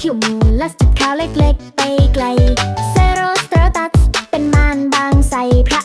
ผิวมูลัสจุดขาวเล็กๆ ไปไกล เซโรสเตอร์ตัส เป็นมารบางใสพระ